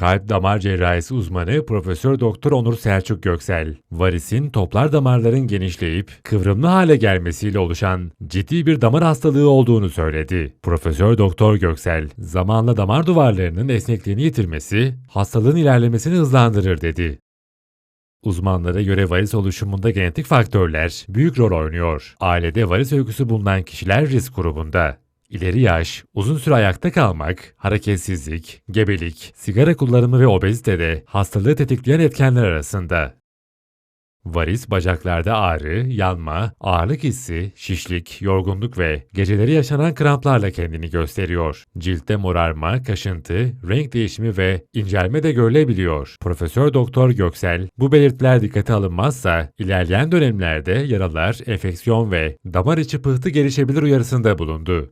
Kalp damar cerrahisi uzmanı Profesör Doktor Onur Selçuk Göksel, varisin toplar damarların genişleyip kıvrımlı hale gelmesiyle oluşan ciddi bir damar hastalığı olduğunu söyledi. Profesör Doktor Göksel, zamanla damar duvarlarının esnekliğini yitirmesi, hastalığın ilerlemesini hızlandırır dedi. Uzmanlara göre varis oluşumunda genetik faktörler büyük rol oynuyor. Ailede varis öyküsü bulunan kişiler risk grubunda. İleri yaş, uzun süre ayakta kalmak, hareketsizlik, gebelik, sigara kullanımı ve obezite de hastalığı tetikleyen etkenler arasında. Varis bacaklarda ağrı, yanma, ağırlık hissi, şişlik, yorgunluk ve geceleri yaşanan kramplarla kendini gösteriyor. Ciltte morarma, kaşıntı, renk değişimi ve incelme de görülebiliyor. Profesör Doktor Göksel, bu belirtiler dikkate alınmazsa ilerleyen dönemlerde yaralar, enfeksiyon ve damar içi pıhtı gelişebilir uyarısında bulundu.